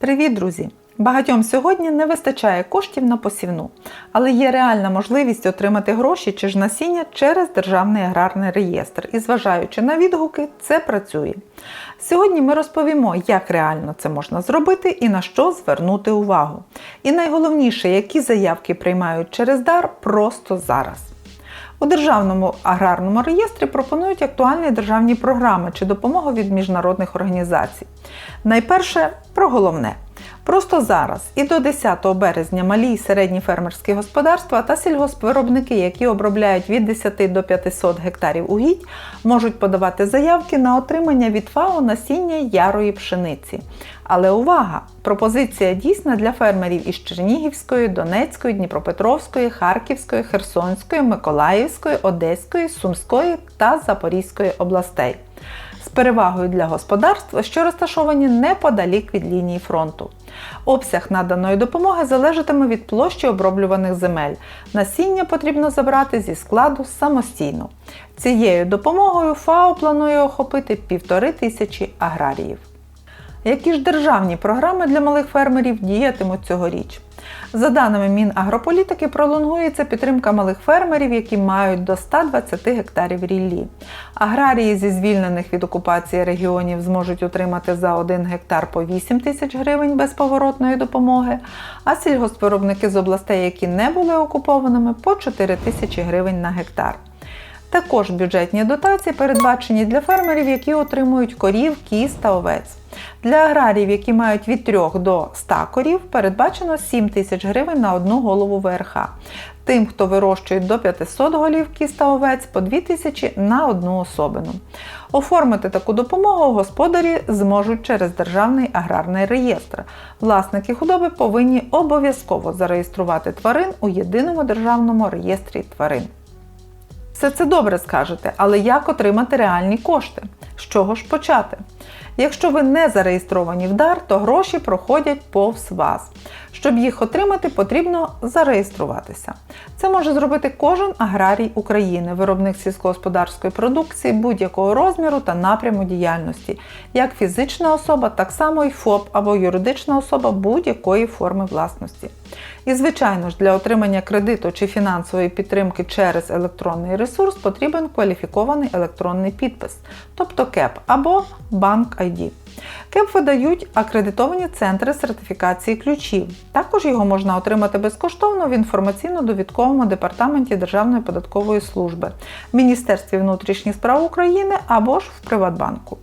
Привіт, друзі! Багатьом сьогодні не вистачає коштів на посівну, але є реальна можливість отримати гроші чи ж насіння через Державний аграрний реєстр. І зважаючи на відгуки, це працює. Сьогодні ми розповімо, як реально це можна зробити і на що звернути увагу. І найголовніше, які заявки приймають через дар просто зараз. У Державному аграрному реєстрі пропонують актуальні державні програми чи допомогу від міжнародних організацій. Найперше про головне. Просто зараз і до 10 березня малі і середні фермерські господарства та сільгоспвиробники, які обробляють від 10 до 500 гектарів угідь, можуть подавати заявки на отримання від ФАО насіння ярої пшениці. Але увага! Пропозиція дійсна для фермерів із Чернігівської, Донецької, Дніпропетровської, Харківської, Херсонської, Миколаївської, Одеської, Сумської та Запорізької областей. З перевагою для господарств, що розташовані неподалік від лінії фронту. Обсяг наданої допомоги залежатиме від площі оброблюваних земель. Насіння потрібно забрати зі складу самостійно. Цією допомогою ФАО планує охопити півтори тисячі аграріїв. Які ж державні програми для малих фермерів діятимуть цьогоріч? За даними Мінагрополітики, пролонгується підтримка малих фермерів, які мають до 120 гектарів ріллі. Аграрії зі звільнених від окупації регіонів зможуть отримати за 1 гектар по 8 тисяч гривень безповоротної допомоги, а сільгоспвиробники з областей, які не були окупованими, по 4 тисячі гривень на гектар. Також бюджетні дотації передбачені для фермерів, які отримують корів, кіз та овець. Для аграріїв, які мають від 3 до 100 корів, передбачено 7 тисяч гривень на одну голову ВРХ. Тим, хто вирощує до 500 голів кіз та овець, по 2 тисячі на одну особину. Оформити таку допомогу господарі зможуть через Державний аграрний реєстр. Власники худоби повинні обов'язково зареєструвати тварин у єдиному державному реєстрі тварин. Все це добре скажете, але як отримати реальні кошти? З чого ж почати? Якщо ви не зареєстровані в дар, то гроші проходять повз вас. Щоб їх отримати, потрібно зареєструватися. Це може зробити кожен аграрій України, виробник сільськогосподарської продукції будь-якого розміру та напряму діяльності, як фізична особа, так само і ФОП або юридична особа будь-якої форми власності. І, звичайно ж, для отримання кредиту чи фінансової підтримки через електронний ресурс потрібен кваліфікований електронний підпис, тобто КЕП або банк ID. КЕП видають акредитовані центри сертифікації ключів. Також його можна отримати безкоштовно в інформаційно-довідковому департаменті Державної податкової служби, Міністерстві внутрішніх справ України або ж в Приватбанку.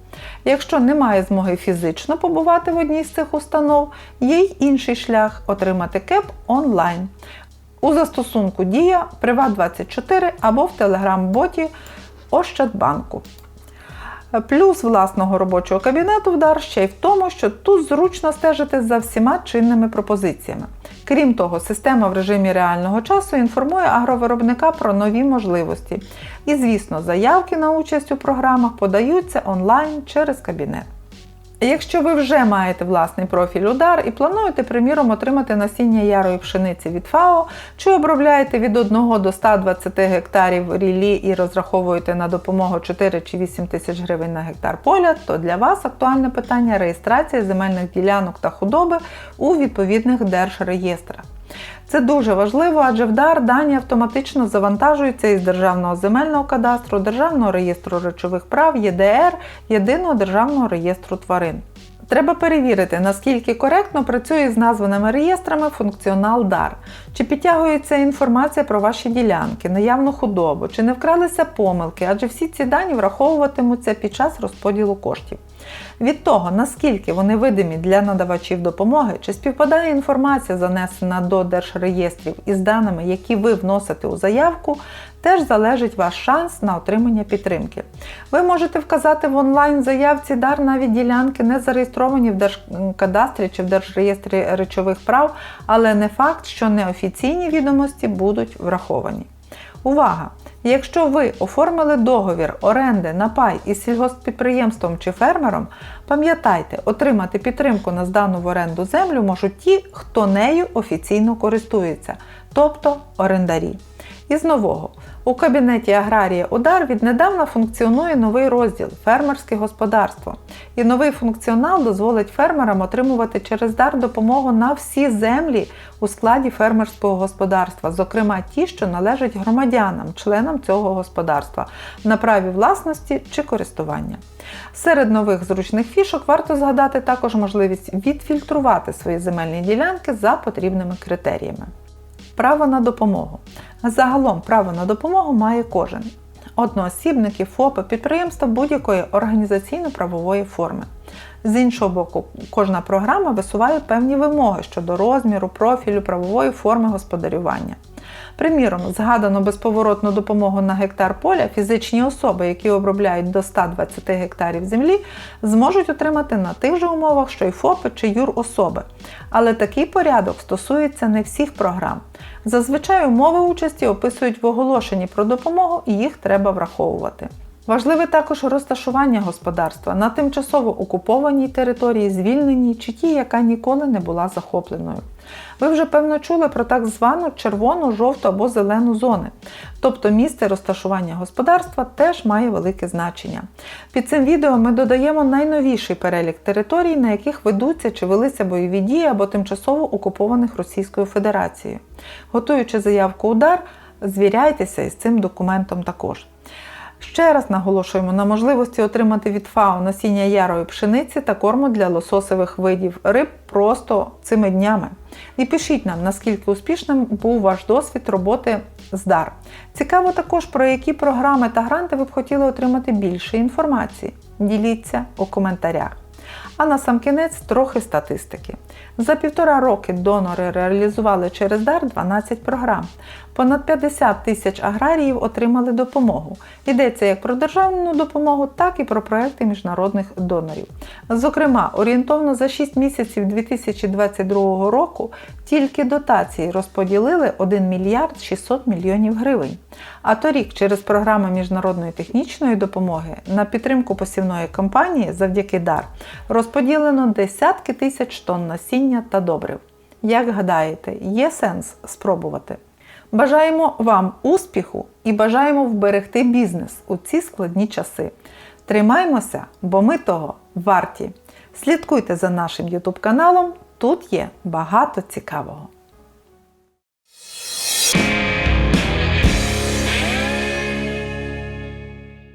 Якщо немає змоги фізично побувати в одній з цих установ, є й інший шлях отримати КЕП онлайн. У застосунку Дія Приват24 або в телеграм-боті Ощадбанку. Плюс власного робочого кабінету вдар ще й в тому, що тут зручно стежити за всіма чинними пропозиціями. Крім того, система в режимі реального часу інформує агровиробника про нові можливості. І, звісно, заявки на участь у програмах подаються онлайн через кабінет. Якщо ви вже маєте власний профіль удар і плануєте, приміром, отримати насіння ярої пшениці від ФАО, чи обробляєте від 1 до 120 гектарів рілі і розраховуєте на допомогу 4 чи 8 тисяч гривень на гектар поля, то для вас актуальне питання реєстрації земельних ділянок та худоби у відповідних держреєстрах. Це дуже важливо, адже в дар дані автоматично завантажуються із Державного земельного кадастру, Державного реєстру речових прав, ЄДР, Єдиного державного реєстру тварин. Треба перевірити, наскільки коректно працює з названими реєстрами функціонал дар, чи підтягується інформація про ваші ділянки, наявну худобу, чи не вкралися помилки, адже всі ці дані враховуватимуться під час розподілу коштів. Від того, наскільки вони видимі для надавачів допомоги, чи співпадає інформація, занесена до держреєстрів із даними, які ви вносите у заявку, теж залежить ваш шанс на отримання підтримки. Ви можете вказати в онлайн-заявці дар навіть ділянки, не зареєстровані в Держкадастрі чи в Держреєстрі речових прав, але не факт, що неофіційні відомості будуть враховані. Увага! Якщо ви оформили договір оренди на пай із сільгосппідприємством чи фермером, пам'ятайте, отримати підтримку на здану в оренду землю можуть ті, хто нею офіційно користується, тобто орендарі. Із нового у кабінеті Аграрія Удар віднедавна функціонує новий розділ фермерське господарство. І новий функціонал дозволить фермерам отримувати через дар допомогу на всі землі у складі фермерського господарства, зокрема ті, що належать громадянам, членам цього господарства, на праві власності чи користування. Серед нових зручних фішок варто згадати також можливість відфільтрувати свої земельні ділянки за потрібними критеріями. Право на допомогу. Загалом право на допомогу має кожен. Одноосібники, ФОПи, підприємства будь-якої організаційно-правової форми. З іншого боку, кожна програма висуває певні вимоги щодо розміру, профілю, правової форми господарювання. Приміром, згадано безповоротну допомогу на гектар поля фізичні особи, які обробляють до 120 гектарів землі, зможуть отримати на тих же умовах, що й ФОПи чи юрособи. Але такий порядок стосується не всіх програм. Зазвичай умови участі описують в оголошенні про допомогу і їх треба враховувати. Важливе також розташування господарства на тимчасово окупованій території, звільненій чи тій, яка ніколи не була захопленою. Ви вже певно чули про так звану червону, жовту або зелену зони. Тобто місце розташування господарства теж має велике значення. Під цим відео ми додаємо найновіший перелік територій, на яких ведуться чи велися бойові дії або тимчасово окупованих Російською Федерацією. Готуючи заявку удар, звіряйтеся із цим документом також. Ще раз наголошуємо на можливості отримати від ФАО насіння ярої пшениці та корму для лососевих видів риб просто цими днями. І пишіть нам, наскільки успішним був ваш досвід роботи з дар. Цікаво також, про які програми та гранти ви б хотіли отримати більше інформації. Діліться у коментарях. А на сам кінець трохи статистики. За півтора роки донори реалізували через дар 12 програм. Понад 50 тисяч аграріїв отримали допомогу. Йдеться як про державну допомогу, так і про проекти міжнародних донорів. Зокрема, орієнтовно за 6 місяців 2022 року тільки дотації розподілили 1 мільярд 600 мільйонів гривень. А торік через програми міжнародної технічної допомоги на підтримку посівної кампанії завдяки дар розподілено десятки тисяч тонн насіння та добрив. Як гадаєте, є сенс спробувати? Бажаємо вам успіху і бажаємо вберегти бізнес у ці складні часи. Тримаймося, бо ми того варті. Слідкуйте за нашим YouTube каналом, тут є багато цікавого.